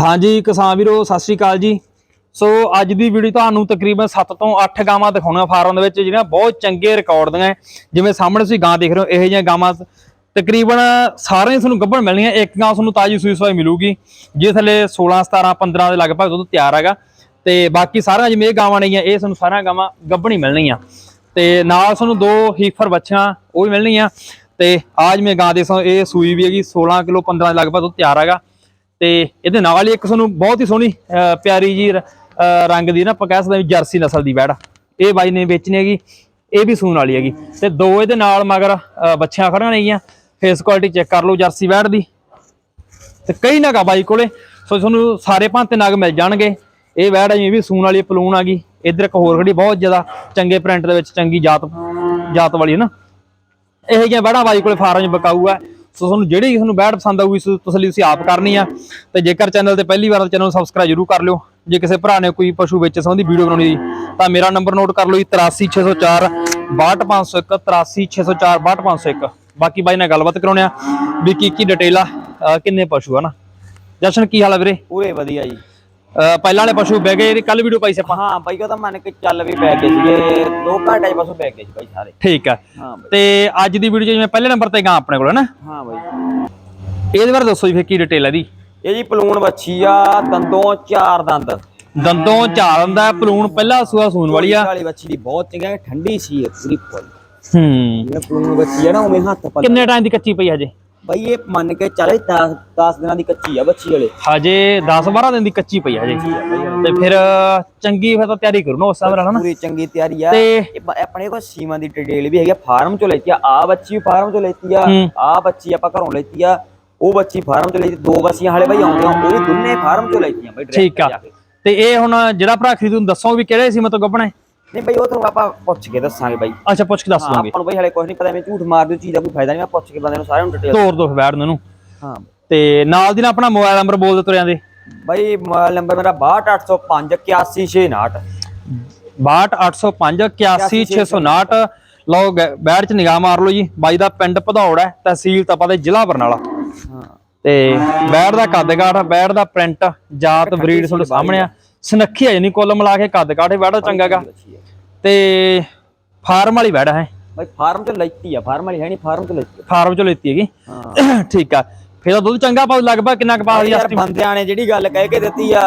ਹਾਂਜੀ ਕਿਸਾਨ ਵੀਰੋ, ਸਤਿ ਸ਼੍ਰੀ ਅਕਾਲ ਜੀ। ਸੋ ਅੱਜ ਦੀ ਵੀਡੀਓ ਤੁਹਾਨੂੰ ਤਕਰੀਬਨ 7 ਤੋਂ 8 ਗਾਵਾਂ ਦਿਖਾਉਣਾ ਫਾਰਮ ਦੇ ਵਿੱਚ, ਜਿਹੜੀਆਂ ਬਹੁਤ ਚੰਗੇ ਰਿਕਾਰਡ ਦੀਆਂ ਹੈ। ਜਿਵੇਂ ਸਾਹਮਣੇ ਤੁਸੀਂ ਗਾਂ ਦੇਖ ਰਹੇ ਹੋ, ਇਹੋ ਜਿਹੀਆਂ ਗਾਵਾਂ ਤਕਰੀਬਨ ਸਾਰੀਆਂ ਹੀ ਤੁਹਾਨੂੰ ਗੱਭਣ ਮਿਲਣੀਆਂ, ਇੱਕ ਗਾਂ ਤੁਹਾਨੂੰ ਤਾਜੀ ਸੂਈ ਸਵਾਈ ਮਿਲੂਗੀ। ਜਿਸ ਥੱਲੇ 16 17 15 ਦੇ ਲਗਭਗ ਦੁੱਧ ਤਿਆਰ ਹੈਗਾ। ਤੇ ਬਾਕੀ ਸਾਰੀਆਂ ਜਿਵੇਂ ਇਹ ਗਾਵਾਂ ਨੇਗੀਆਂ, ਇਹ ਤੁਹਾਨੂੰ ਸਾਰੀਆਂ ਗਾਵਾਂ ਗੱਭਣ ਹੀ ਮਿਲਣਗੀਆਂ ਤੇ ਨਾਲ ਤੁਹਾਨੂੰ ਦੋ ਹੀਫਰ ਬੱਚੀਆਂ, ਉਹ ਵੀ ਮਿਲਣੀਆਂ। ਤੇ ਆਜ ਮੈਂ ਗਾਂ ਦੇ ਸੋ ਇਹ ਸੂਈ ਵੀ ਹੈਗੀ 16 ਕਿਲੋ 15 ਦੇ ਲਗਭਗ ਦੁੱਧ ਤਿਆਰ ਹੈਗਾ। ਤੇ ਇਹਦੇ ਨਾਲ ਹੀ ਇੱਕ ਤੁਹਾਨੂੰ ਬਹੁਤ ਹੀ ਸੋਹਣੀ ਪਿਆਰੀ ਜੀ ਰੰਗ ਦੀ ਨਾ ਆਪਾਂ ਕਹਿ ਸਕਦੇ ਜਰਸੀ ਨਸਲ ਦੀ ਵੈੜ ਇਹ ਬਾਈ ਨੇ ਵੇਚਣੀ ਹੈਗੀ, ਇਹ ਵੀ ਸੂਣ ਵਾਲੀ ਹੈਗੀ। ਤੇ ਦੋ ਇਹਦੇ ਨਾਲ ਮਗਰ, ਅਹ, ਬੱਚੀਆਂ ਖੜੀਆਂ ਨੇਗੀਆਂ ਫੇਸ ਕੁਆਲਿਟੀ ਚੈੱਕ ਕਰ ਲਓ ਜਰਸੀ ਵੈੜ ਦੀ। ਤੇ ਕਈ ਨਗ ਆ ਬਾਈ ਕੋਲੇ, ਸੋ ਤੁਹਾਨੂੰ ਸਾਰੇ ਭਾਂਤੇ ਨਗ ਮਿਲ ਜਾਣਗੇ। ਇਹ ਵੈੜ ਜਿਵੇਂ ਵੀ ਸੂਣ ਵਾਲੀ ਪਲੂਨ ਆ ਗਈ। ਇਧਰ ਇੱਕ ਹੋਰ ਖੜੀ ਬਹੁਤ ਜ਼ਿਆਦਾ ਚੰਗੇ ਪ੍ਰਿੰਟ ਦੇ ਵਿੱਚ ਚੰਗੀ ਜਾਤ ਜਾਤ ਵਾਲੀ ਹੈ ਨਾ। ਇਹੋ ਜਿਹੀਆਂ ਬੈੜਾਂ ਬਾਈ ਕੋਲੇ ਫਾਰਮ ਬਕਾਊ ਹੈ ਸੋ ਤੁਹਾਨੂੰ ਜਿਹੜੀ ਤੁਹਾਨੂੰ ਬੈੜ ਪਸੰਦ ਆਊਗੀ ਸੋ ਤੁਸੀਂ ਆਪ ਕਰਨੀ ਆ। ਤੇ ਜੇਕਰ ਚੈਨਲ ਤੇ ਪਹਿਲੀ ਵਾਰ ਚੈਨਲ ਨੂੰ ਸਬਸਕ੍ਰਾਈਬ ਜ਼ਰੂਰ ਕਰ ਲਿਓ। ਜੇ ਕਿਸੇ ਭਰਾ ਨੇ ਕੋਈ ਪਸ਼ੂ ਵੇਚਣ ਸੰਬੰਧੀ ਵੀਡੀਓ ਬਣਾਉਣੀ ਦੀ ਤਾਂ ਮੇਰਾ ਨੰਬਰ ਨੋਟ ਕਰ ਲਓ ਜੀ 83604 62501 83604 62501 ਬਾਕੀ ਬਾਈ ਨਾਲ ਗੱਲਬਾਤ ਕਰਾਉਣੇ ਆ, ਵੀ ਕੀ ਕੀ ਡਿਟੇਲ ਆ ਕਿੰਨੇ ਪਸ਼ੂ ਆ ਨਾ। ਜਸ਼ਨ, ਕੀ ਹਾਲ ਆ ਵੀਰੇ? ਪੂਰੇ ਵਧੀਆ ਜੀ। ਪਹਿਲਾਂ ਵਾਲੇ ਪਸ਼ੂ ਬਹਿ ਗਏ ਕੱਲ ਵੀਡੀਓ ਪਾਈ ਸੀ ਆਪਾਂ। ਹਾਂ ਬਾਈ ਉਹ ਤਾਂ ਮੰਨ ਕੇ ਚੱਲ ਵੀ ਪੈ ਗਏ ਸੀਗੇ ਦੋ ਘੰਟੇ ਬਸ ਪੈ ਗਏ ਸੀ ਬਾਈ ਸਾਰੇ। ਠੀਕ ਆ। ਤੇ ਅੱਜ ਦੀ ਵੀਡੀਓ ਜਿਵੇਂ ਪਹਿਲੇ ਨੰਬਰ ਤੇ ਗਾ ਆਪਣੇ ਕੋਲ ਹੈ ਨਾ ਹਾਂ ਬਾਈ। ਇਹਦੇ ਬਾਰੇ ਦੱਸੋ ਜੀ ਫਿਰ ਕੀ ਡਿਟੇਲ ਹੈ ਦੀ ਇਹ ਜੀ ਪਲੂਣ ਬੱਚੀ ਆ ਦੰਦੋਂ ਚਾਰ ਦੰਦ। ਦੰਦੋਂ ਝਾਲ ਹੁੰਦਾ ਹੈ, ਪਲੂਣ ਪਹਿਲਾ ਸੂਆ ਸੂਣ ਵਾਲੀ ਆ। ਵਾਲੀ ਬੱਚੀ ਦੀ ਬਹੁਤ ਚੰਗਾ ਠੰਡੀ ਸੀ ਇਹ ਪੂਰੀ ਫੁੱਲ ਹੂੰ। ਜਿਹੜਾ ਪਲੂਣ ਬੱਚੀ ਆ ਨਾ ਉਵੇਂ ਹੱਥ ਪਾ ਕਿੰਨੇ ਟਾਈਮ ਦੀ ਕੱਚੀ ਪਈ ਹਜੇ? ਬਾਈ ਇਹ ਮੰਨ ਕੇ ਚੱਲੇ 10 10 ਦਿਨਾਂ ਦੀ ਕੱਚੀ ਆ ਬੱਚੀ ਵਾਲੇ। ਹਜੇ 10 12 ਦਿਨ ਦੀ ਕੱਚੀ ਪਈ ਹਜੇ। ਤੇ ਫਿਰ ਚੰਗੀ ਫਿਰ ਤਾਂ ਤਿਆਰੀ ਕਰੋ ਨਾ ਉਸ ਹਿਸਾਬ ਨਾਲ ਹਨਾ ਪੂਰੀ ਚੰਗੀ ਤਿਆਰੀ ਆ। ਤੇ ਆਪਣੇ ਕੋਲ ਸੀਮਾ ਦੀ ਡਿਟੇਲ ਵੀ ਹੈਗੀ ਆ ਫਾਰਮ ਚੋਂ ਲੈਤੀ ਆ। ਆ ਬੱਚੀ ਫਾਰਮ ਚੋਂ ਲੈਤੀ ਆ। ਆ ਬੱਚੀ ਆਪਾਂ ਘਰੋਂ ਲੈਤੀ ਆ। ਉਹ ਬੱਚੀ ਫਾਰਮ ਚੋਂ ਲੈਤੀ ਦੋ ਬੱਚੀਆਂ ਹਾਲੇ ਬਾਈ ਆਉਂਦੀਆਂ। ਉਹ ਵੀ ਦੋਨੇ ਫਾਰਮ ਚੋਂ ਲੈਤੀਆਂ ਬਾਈ direct ਠੀਕ ਆ। ਤੇ ਇਹ ਹੁਣ ਜਿਹੜਾ ਭਰਾ ਖਰੀਦੂ ਨੂੰ ਦੱਸੋ ਵੀ ਕਿਹੜੇ ਸੀ ਮਤਲਬ ਗੱਬਣਾ ਨਹੀਂ ਬਾਈ ਉਹ ਤੁਹਾਨੂੰ ਆਪਾਂ ਪੁੱਛ ਕੇ ਦੱਸਾਂਗੇ ਬਾਈ। ਅੱਛਾ ਪੁੱਛ ਕੇ ਦੱਸ ਹਾਂ, ਦੋਗੇ ਆਪਾਂ ਨੂੰ ਬਾਈ ਹਲੇ ਕੁਝ ਨਹੀਂ ਪਤਾ ਐਵੇਂ ਝੂਠ ਮਾਰ ਦਿਓ ਚੀਜ਼ ਦਾ ਕੋਈ ਫਾਇਦਾ ਨਹੀਂ ਮੈਂ ਪੁੱਛ ਕੇ ਬੰਦੇ ਨੂੰ ਸਾਰਿਆਂ ਨੂੰ ਡਿਟੇਲ ਤੋਰ ਦੋ ਫਿਰ ਬੈਠ ਨੂੰ ਹਾਂ। ਤੇ ਨਾਲ ਦੀ ਨਾਲ ਆਪਣਾ ਮੋਬਾਈਲ ਨੰਬਰ ਬੋਲ ਦੇ ਤੁਰਿਆਂ ਦੇ। ਬਾਈ ਮੋਬਾਈਲ ਨੰਬਰ ਮੇਰਾ 62805 81659 62805 81659 ਲਓ ਗ- ਬੈਠ ਚ ਨਿਗਾਹ ਮਾਰ ਲਓ ਜੀ। ਬਾਈ ਦਾ ਪਿੰਡ ਭਦੌੜ ਹੈ ਤਹਿਸੀਲ ਤਪਾ ਦੇ ਜ਼ਿਲ੍ਹਾ ਬਰਨਾਲਾ। ਹਾਂ। ਤੇ ਬੈੜ ਦਾ ਕੱਦ ਕਾਠ ਬੈੜ ਦਾ ਪ੍ਰਿੰਟ ਜਾਤ ਬਰੀਡ ਤੁਹਾਡੇ ਸਾਹਮਣੇ ਆ। ਸਨੱਖੀ ਹੈ ਨਹੀਂ ਕੁੱਲ ਮਿਲਾ ਕੇ ਕੱਦ ਕਾਠ ਬੈੜ ਚੰਗਾਗਾ ਤੇ ਫਾਰਮ ਵਾਲੀ ਬੈੜ ਹੈ। ਬਾਈ ਫਾਰਮ ਚ ਲੈਤੀ ਆ ਫਾਰਮ ਵਾਲੀ ਹੈ ਨਹੀਂ ਫਾਰਮ ਚ ਲੈਤੀ ਆ। ਫਾਰਮ ਚੋਂ ਲੈਤੀ ਹੈਗੀ। ਹਾਂ। ਠੀਕ ਆ। ਫਿਰ ਤਾਂ ਦੁੱਧ ਚੰਗਾ ਪਾਉ ਲਗਭਗ ਕਿੰਨਾ ਕੁ ਪਾ ਦੀ ਯਾਰ ਬੰਦਿਆਂ ਨੇ ਜਿਹੜੀ ਗੱਲ ਕਹਿ ਕੇ ਦਿੱਤੀ ਆ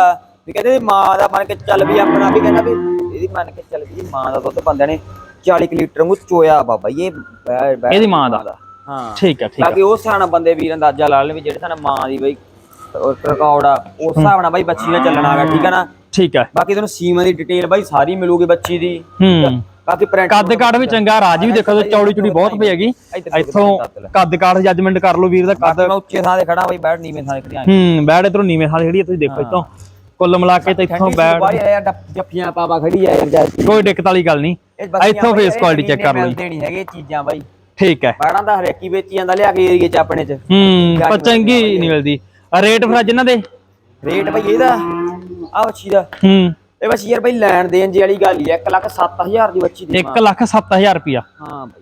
ਵੀ ਕਹਿੰਦੇ ਮਾਂ ਦਾ ਮੰਨ ਕੇ ਚੱਲ ਵੀ ਆਪਣਾ ਵੀ ਕਹਿੰਦਾ ਵੀ ਇਹਦੀ ਮੰਨ ਕੇ ਚੱਲ ਵੀ ਮਾਂ ਦਾ ਦੁੱਧ ਬੰਦਿਆਂ ਨੇ 40 ਕੁ ਲੀਟਰ ਨੂੰ ਚੋਇਆ ਬਾਬਾ ਇਹ ਇਹਦੀ ਮਾਂ ਦਾ। ਹਾਂ। ਠੀਕ ਆ ਠੀਕ ਆ। ਬਾਕੀ ਉਸ ਹਿਸਾਬ ਨਾਲ ਬੰਦੇ ਵੀਰ ਅੰਦਾਜ਼ਾ ਲਾ ਲੈਣ ਵੀ ਜਿਹੜੇ ਸਾਨੂੰ ਮਾਂ ਦੀ ਬਈ ਰਿਕਾਰਡ ਆ ਉਸ ਹਿਸਾਬ ਨਾਲ ਬਾਈ ਬੱਚੀ ਦਾ ਚੱਲਣਾ ਹੈਗਾ ਠੀਕ ਆ ਨਾ? ਠੀਕ ਆ ਬਾਕੀ ਤੁਹਾਨੂੰ ਸੀਮਾ ਦੀ ਡਿਟੇਲ ਬਾਈ ਸਾਰੀ ਮਿਲੂਗੀ ਬੱਚੀ ਦੀ। ਹੂੰ। ਕਾਫੀ ਪ੍ਰਿੰਟ ਕੱਦ ਕਾਠ ਵੀ ਚੰਗਾ ਰਾਜ ਵੀ ਦੇਖੋ ਤੇ ਚੌੜੀ ਚੁੜੀ ਬਹੁਤ ਪਈ ਹੈਗੀ। ਇੱਥੋਂ ਕੱਦ ਕਾਠ ਜੱਜਮੈਂਟ ਕਰ ਲਓ ਵੀਰ ਦਾ ਕੱਦ। ਮੈਂ ਉੱਚੇ ਥਾਂ ਤੇ ਖੜਾ ਬਾਈ ਬੈਠ ਨੀਵੇਂ ਥਾਂ ਤੇ ਖੜਿਆ ਹੂੰ ਬੈੜ ਇਧਰੋਂ ਨੀਵੇਂ ਹਾਲ ਖੜੀ ਹੈ ਤੁਸੀਂ ਦੇਖੋ ਇੱਥੋਂ। ਕੁੱਲ ਮਿਲਾ ਕੇ ਤੇ ਇੱਥੋਂ ਬੈੜ ਬਾਈ ਯਾਰ ਜੱਫੀਆਂ ਪਾਪਾ ਖੜੀ ਆ ਯਾਰ ਕੋਈ ਦਿੱਕਤ ਵਾਲੀ ਗੱਲ ਨਹੀਂ। ਇੱਥੋਂ ਫੇਸ ਕੁਆਲਿਟੀ ਚੈੱਕ ਕਰ। ਮਿਲਦੇ ਨਹੀਂ ਹੈਗੇ ਚੀਜ਼ਾਂ ਬਾਈ। ਠੀਕ ਹੈ। ਬਾੜਾਂ ਦਾ ਹਰੇਕੀ ਵੇਚੀ ਜਾਂਦਾ ਲਿਆ ਕੇ ਏਰੀਏ ਚ ਆਪਣੇ ਚ। ਹੂੰ ਪਰ ਚੰਗੀ ਨਹੀਂ ਮਿਲਦੀ। ਰੇਟ ਫਿਰ ਅੱਜ ਇਹਨਾਂ ਦੇ? ਰੇਟ ਬਾਈ ਇਹਦਾ। ਆ ਬੱਚੀ ਦਾ। ਹੂੰ। ਇਹ ਬੱਚੀ ਯਾਰ ਬਾਈ ਲੈਣ ਦੇਣ ਜੀ ਵਾਲੀ ਗੱਲ ਹੀ ਆ 1 ਲੱਖ 7000 ਦੀ ਬੱਚੀ ਦੀ 1 ਲੱਖ 7000 ਰੁਪਿਆ ਹਾਂ ਬਾਈ।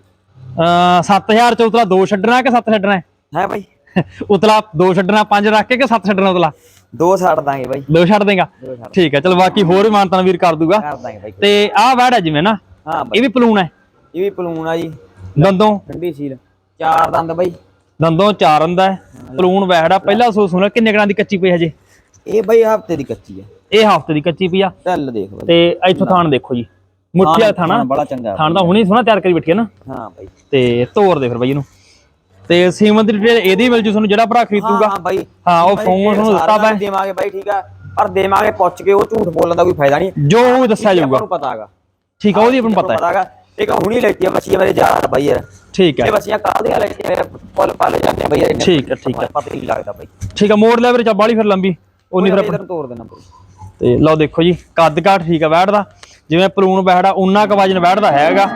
ਅ 7000 ਚ ਉਤਲਾ ਦੋ ਛੱਡਣਾ ਕਿ ਸੱਤ ਛੱਡਣਾ? ਹੈ? ਹੈ ਬਾਈ। ਉਤਲਾ ਦੋ ਛੱਡਣਾ ਪੰਜ ਰੱਖ ਕੇ ਕਿ ਸੱਤ ਛੱਡਣਾ ਉਤਲਾ? ਦੋ ਛੱਡ ਦਾਂਗੇ ਬਾਈ। ਦੋ ਛੱਡ ਦੇਗਾ? ਠੀਕ ਹੈ ਚਲ ਬਾਕੀ ਹੋਰ ਵੀ ਮਾਨਤਾਨ ਵੀਰ ਕਰ ਦੂਗਾ। ਕਰ ਦਾਂਗੇ ਬਾਈ। ਤੇ ਆਹ ਵੈੜ ਹੈ ਜਿਵੇਂ ਨਾ ਹਾਂ ਇਹ ਵੀ ਪਲੂਣ ਹੈ? ਇਹ ਵੀ ਪਲੂਣ ਆ ਜੀ। ਦੰਦੋਂ? ਠੰਡੀ ਸੀਲ। ਚਾਰ ਦੰਦ ਬਾਈ। ਦੰਦੋਂ ਚਾਰ ਹੁੰਦਾ ਹੈ। ਪਲੂਣ ਵੈੜ ਆ। ਪਹਿਲਾ ਸੋ ਸੁਣਾ ਕਿੰਨੇ ਗਰਾਂ ਦੀ ਕੱਚੀ ਪਈ ਹਜੇ? ਇਹ ਬਾਈ ਹਫ਼ਤੇ ਦੀ ਕੱਚੀ ਆ। ਇਹ ਹਫ਼ਤੇ ਦੀ ਕੱਚੀ ਪਈ ਆ। ਢੱਲ ਦੇਖ ਬਾਈ ਤੇ ਇੱਥੋਂ ਥਾਣ ਦੇਖੋ ਜੀ। ਮੁੱਠੀ ਵਾਲਾ ਥਾਣਾ। ਬੜਾ ਚੰਗਾ ਥਾਣ ਤਾਂ ਹੁਣੀ ਸੋਹਣਾ ਤਿਆਰ ਕਰੀ ਬੈਠੀ ਹੈ ਨਾ। ਹਾਂ ਬਾਈ। ਤੇ ਤੋਰ ਦੇ ਫਿਰ ਬਾਈ ਇਹਨੂੰ। ਤੇ ਸੀਮਤ ਦੀ ਡਿਟੇਲ ਇਹਦੀ ਮਿਲ ਜੂ ਤੁਹਾਨੂੰ ਜਿਹੜਾ ਭਰਾ ਖਰੀਦੂਗਾ। ਹਾਂ ਬਾਈ। ਹਾਂ ਉਹ ਫੋਨ ਤੁਹਾਨੂੰ ਦਿੱਤਾ ਨੂੰ ਦੇਵਾਂਗੇ ਬਾਈ ਠੀਕ ਆ। ਪਰ ਦੇਵਾਂਗੇ ਪੁੱਛ ਕੇ ਉਹ ਝੂਠ ਬੋਲਣ ਦਾ ਕੋਈ ਫਾਇਦਾ ਨਹੀਂ। ਜੋ ਉਹ ਦੱਸਿਆ ਜਾਊਗਾ। ਨੂੰ ਪਤਾ ਹੈਗਾ। ਠੀਕ ਆ ਉਹਦੀ ਆਪਾਂ ਨੂੰ ਪਤਾ ਹੈਗਾ। ਇੱਕ ਹੁਣੀ ਲੈਤੀ ਆ ਬੱਚੀ ਮੇਰੇ ਯਾਰ ਬਾਈ ਯਾਰ। ਠੀਕ ਹੈ ਇਹ ਬੱਚੀਆਂ ਕਾਹ ਦੀਆਂ ਲੈਤੀਆਂ ਪੁੱਲ ਪਾ ਲੈ ਜਾਂਦੇ ਬਾਈ ਯਾਰ। ਠੀਕ ਹੈ, ਠੀਕ ਹੈ। ਪਤਾ ਨਹੀਂ ਲੱਗਦਾ ਬਾਈ। ਠੀਕ ਆ ਮੋੜ ਲੈ ਵੀਰ ਚਾ ਬਾਲੀ ਫਿਰ ਲੰਬੀ। ਉਨੀ ਫਿਰ ਆਪਾਂ ਤੋੜ ਦੇਣਾ ਬਾਈ ਤੇ ਲਓ ਦੇਖੋ ਜੀ ਕੱਦ ਕਾਠ ਠੀਕ ਆ ਬੈਠਦਾ। ਜਿਵੇਂ ਪਲੂਣ ਬੈਠਦਾ ਉਨਾ ਕੁ ਵਜਨ ਬੈਠਦਾ ਹੈਗਾ।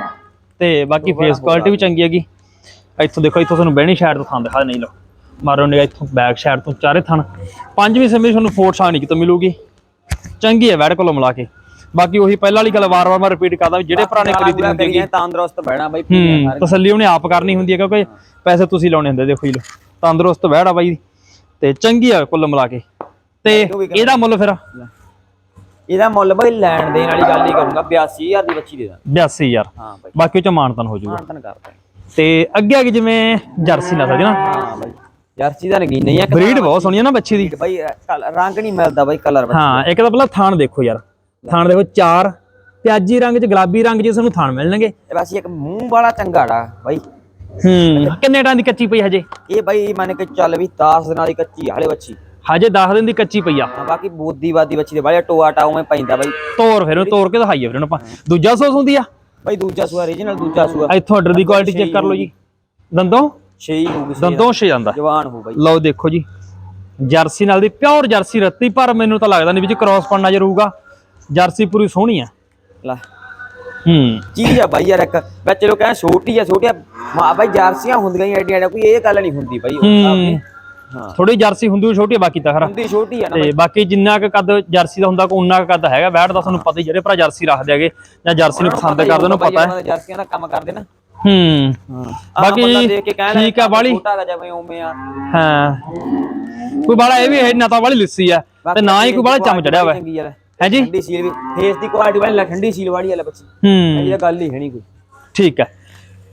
ਤੇ ਬਾਕੀ ਫੇਸ ਕੁਆਲਿਟੀ ਵੀ ਚੰਗੀ ਹੈਗੀ। ਇੱਥੋਂ ਦੇਖੋ ਇੱਥੋਂ ਤੁਹਾਨੂੰ ਬਹਿਣੀ ਸਾਈਡ ਤੋਂ ਥਾਂ ਦਿਖਾ ਨਹੀਂ ਲਓ। ਮਾਰੋ ਨਿਗਾ ਇੱਥੋਂ ਬੈਕ ਸਾਈਡ ਤੋਂ ਚਾਰੇ ਥਣ। ਪੰਜਵੀਂ ਸਮੇਂ ਤੁਹਾਨੂੰ ਫੋਰ ਸਾਣੀ ਕਿਤੋਂ ਮਿਲੂਗੀ। ਚੰਗੀ ਹੈ ਬੈੜ ਕੋਲੋਂ ਮਿਲਾ ਕੇ। ਬਾਕੀ ਉਹੀ ਪਹਿਲਾਂ ਵਾਲੀ ਗੱਲ ਵਾਰ-ਵਾਰ ਮੈਂ ਰਿਪੀਟ ਕਰਦਾ ਜਿਹੜੇ ਪੁਰਾਣੇ ਖਰੀਦਣੀ ਹੁੰਦੀ ਹੈਗੀ। ਤੰਦਰੁਸਤ ਬਹਿਣਾ ਬਾਈ ਤਸੱਲੀ ਉਹਨੇ ਆਪ ਕਰਨੀ ਹੁੰਦੀ ਹੈ ਕਿਉਂਕਿ ਪੈਸੇ ਤੁਸੀਂ ਲਾਉਣੇ ਹੁੰਦੇ ਦੇਖੋ ਜੀ ਤੰਦਰੁਸਤ ਬਹਿੜਾ ਬਾਈ। ਤੇ ਚੰਗੀ ਆ ਕੁੱਲ ਮਿਲਾ ਕੇ। ਤੇ ਇਹਦਾ ਮੁੱਲ ਫਿਰ? ਇਹਦਾ ਮੁੱਲ ਬਾਈ ਲੈਣ ਦੇਣ ਵਾਲੀ ਗੱਲ ਹੀ ਕਰੂੰਗਾ 82000 ਦੀ ਬੱਚੀ ਦੇ ਦਾਂ। 82000 ਹਾਂ ਬਾਈ। ਬਾਕੀ ਚ ਮਾਨਤਨ ਹੋ ਜਾਊਗਾ। ਮਾਨਤਨ ਕਰਦਾ ਤੇ ਅੱਗੇ ਆ ਗਈ ਜਿਵੇਂ ਜਰਸੀ ਨਸਲ ਦੀ ਨਾ। ਹਾਂ ਬਾਈ। ਜਰਸੀ ਦਾ ਨਗੀ ਨਹੀਂ ਆ ਬਰੀਡ ਬਹੁਤ ਸੋਹਣੀ ਹੈ ਨਾ ਬੱਚੀ ਦੀ। ਬਾਈ ਰੰਗ ਨਹੀਂ ਮਿਲਦਾ ਬਾਈ ਕਲਰ ਹਾਂ ਇੱਕ ਤਾਂ ਪਹਿਲਾਂ ਥਾਣ ਦੇਖੋ ਯਾਰ। ਥਾਣ ਦੇਖੋ ਚਾਰ। ਪਿਆਜੀ ਰੰਗ ਚ ਗੁਲਾਬੀ ਰੰਗ ਚ ਤੁਹਾਨੂੰ ਥਾਣ ਮਿਲਣਗੇ। ਬਸ ਇੱਕ ਮੂੰਹ ਵਾਲਾ ਚੰਗਾੜਾ ਬਾਈ। ਹੂੰ ਕਿੰਨੇ ਟਾਂ ਦੀ ਕੱਚੀ ਪਈ ਹਜੇ? ਇਹ ਬਾਈ ਮੰਨ ਕੇ ਚੱਲ ਵੀ 10 ਦਿਨਾਂ ਦੀ ਕੱਚੀ ਹਾਲੇ ਬੱਚੀ ਹਜੇ 10 ਦਿਨ ਦੀ ਕੱਚੀ ਪਈ ਆ। ਹਾਂ ਬਾਕੀ ਬੋਦੀਵਾਦੀ ਬੱਚੀ ਦੇ ਬਾਈ ਟੋਆ ਟਾਉ ਪੈਂਦਾ ਬਾਈ। ਤੋਰ ਫਿਰ ਉਹਨੂੰ ਤੋਰ ਕੇ ਦਿਖਾਈਏ ਫਿਰ ਉਹਨੂੰ ਆਪਾਂ। ਦੂਜਾ ਸੋਸ ਹੁੰਦੀ ਆ? ਬਾਈ ਦੂਜਾ ਸੂਆ ਰੀਜਨਲ ਦੂਜਾ ਸੂਆ ਇੱਥੋਂ ਆਰਡਰ ਦੀ ਕੁਆਲਿਟੀ ਚੈੱਕ ਕਰ ਲਓ ਜੀ। ਦੰਦੋਂ? 6 ਹੀ ਹੋਊਗੀ ਦੰਦੋਂ ਛੇ ਜਾਂਦਾ ਜਵਾਨ ਹੋ ਬਾਈ। ਲਓ ਦੇਖੋ ਜੀ। ਜਰਸੀ ਨਾਲ ਦੀ ਪਿਓਰ ਜਰਸੀ ਰੱਤੀ ਪਰ ਮੈਨੂੰ ਤਾਂ ਲੱਗਦਾ ਨਹੀਂ ਵਿੱਚ ਕ੍ਰਾਸ ਪਣ ਨਜ਼ਰ ਆਊਗਾ ਜਰਸੀ ਪੂਰੀ ਸੋਹਣੀ ਆ। ਲੈ। ਹੂੰ। ਚੀਜ਼ ਆ ਬਾਈ ਯਾਰ ਇੱਕ। ਮੈਂ ਚਲੋ ਕਹਿੰਦਾ ਛੋਟੀ ਆ ਛੋਟੀ ਆ। ਮਾ ਬਾਈ ਜਰਸੀਆਂ ਹੁੰਦੀਆਂ ਹੀ ਐਡੀਆਂ ਐਡੀਆਂ, ਕੋਈ ਇਹ ਗੱਲ ਨਹੀਂ ਹੁੰਦੀ ਬਾਈ। ਉਹ ਆਪਣੀ। ਹੂੰ ਹਾਂ ਥੋੜੀ ਜਰਸੀ ਹੁੰਦੀ ਛੋਟੀ ਆ ਬਾਕੀ ਤਾਂ ਖਰਾ ਹੁੰਦੀ ਛੋਟੀ ਆ ਨਾ ਤੇ ਬਾਕੀ ਜਿੰਨਾ ਕੁ ਕੱਦ ਜਰਸੀ ਦਾ ਹੁੰਦਾ ਕੋ ਉਨਾ ਕੁ ਕੱਦ ਹੈਗਾ ਬੈਠ ਦਾ ਤੁਹਾਨੂੰ ਪਤਾ ਹੀ ਜਿਹੜੇ ਭਰਾ ਜਰਸੀ ਰੱਖਦੇ ਹੈਗੇ ਜਾਂ ਜਰਸੀ ਨੂੰ ਪਸੰਦ ਕਰਦੇ ਉਹਨੂੰ ਪਤਾ ਹੈ। ਜਰਸੀਆਂ ਦਾ ਕੰਮ ਕਰਦੇ ਨਾ। ਹੂੰ। ਹਾਂ। ਬਾਕੀ ਦੇਖ ਕੇ ਕਹਿਣਾ ਠੀਕ ਆ ਬਾਲੀ ਛੋਟਾ ਜਿਵੇਂ ਉਵੇਂ ਆ। ਹਾਂ। ਕੋਈ ਬਾਲਾ ਇਹ ਵੀ ਹੈ ਨਾ ਤਾਂ ਬਾਲੀ ਲਿੱਸੀ ਆ ਤੇ ਨਾ ਹੀ ਕੋਈ ਬਾਲਾ ਚਮ ਚੜਿਆ ਹੋਇਆ। ਹੈ ਜੀ? ਠੰਡੀ ਸੀਲ ਵੀ। ਫੇਸ ਦੀ ਕੁਆਲਿਟੀ ਵਾਲੀ ਠੰਡੀ ਸੀਲ ਵਾਲੀ ਵਾਲਾ ਬੱਚੀ। ਹੂੰ। ਇਹ ਗੱਲ ਹੀ ਹੈ ਨਹੀਂ ਕੋਈ। ਠੀਕ ਹੈ